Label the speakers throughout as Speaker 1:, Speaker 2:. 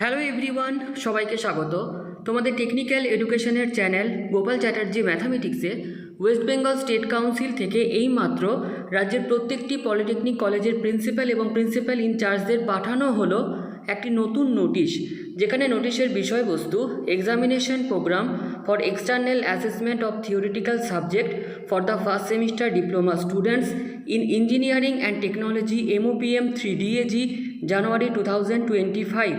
Speaker 1: Hello everyone সবাইকে স্বাগত। তোমাদের টেকনিক্যাল এডুকেশনের চ্যানেল গোপাল চ্যাটার্জি ম্যাথামেটিক্সে ওয়েস্ট বেঙ্গল স্টেট কাউন্সিল থেকে এইমাত্র রাজ্যের প্রত্যেকটি পলিটেকনিক কলেজের প্রিন্সিপাল এবং প্রিন্সিপাল ইনচার্জদের পাঠানো হলো একটি নতুন নোটিশ যেখানে নোটিশের বিষয়বস্তু examination programme for external assessment of theoretical subject for the first semester diploma students in engineering and technology MOPM three DAG January two thousand twenty five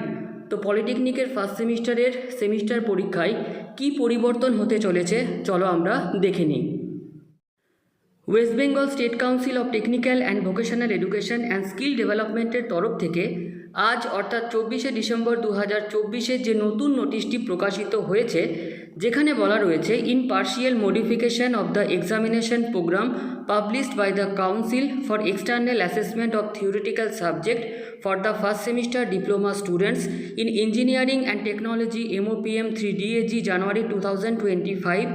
Speaker 1: তো পলিটেকনিকের ফার্স্ট সেমিস্টারের সেমিস্টার পরীক্ষায় কি পরিবর্তন হতে চলেছে, চলো আমরা দেখে নিই। West Bengal State Council of Technical and Vocational Education and Skill ডেভেলপমেন্টের তরফ থেকে আজ, অর্থাৎ চব্বিশে ডিসেম্বর দু হাজার যে নতুন নোটিশটি প্রকাশিত হয়েছে যেখানে বলা রয়েছে in partial modification of the examination programme published by the council for external assessment of theoretical subject for the first semester diploma students in engineering and technology MOPM three DAG January two thousand twenty five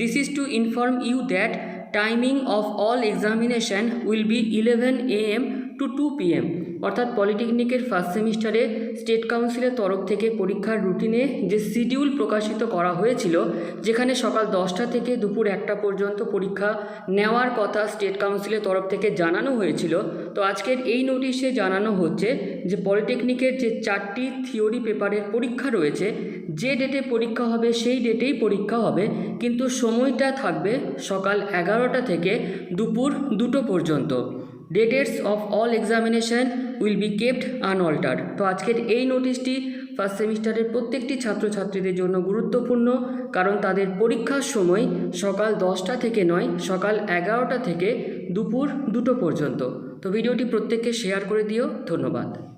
Speaker 1: this is to inform you that timing of all examination will be eleven A M to two P M অর্থাৎ পলিটেকনিকের first সেমিস্টারে state কাউন্সিলের তরফ থেকে পরীক্ষার রুটিনে যে schedule প্রকাশিত করা হয়েছিল, যেখানে সকাল দশটা থেকে দুপুর একটা পর্যন্ত পরীক্ষা নেওয়ার কথা স্টেট কাউন্সিলের তরফ থেকে জানানো হয়েছিল। তো আজকের এই নোটিশে জানানো হচ্ছে যে পলিটেকনিকের যে চারটি থিওরি পেপারের পরীক্ষা রয়েছে, যে ডেটে পরীক্ষা হবে সেই ডেটেই পরীক্ষা হবে, কিন্তু সময়টা থাকবে সকাল এগারোটা থেকে দুপুর দুটো পর্যন্ত। Dates of all examination will be kept unaltered তো আজকের এই নোটিশটি ফার্স্ট সেমিস্টারের প্রত্যেকটি ছাত্রছাত্রীদের জন্য গুরুত্বপূর্ণ, কারণ তাদের পরীক্ষার সময় সকাল দশটা থেকে নয়, সকাল এগারোটা থেকে দুপুর দুটো পর্যন্ত। তো ভিডিওটি প্রত্যেককে শেয়ার করে দিও। ধন্যবাদ।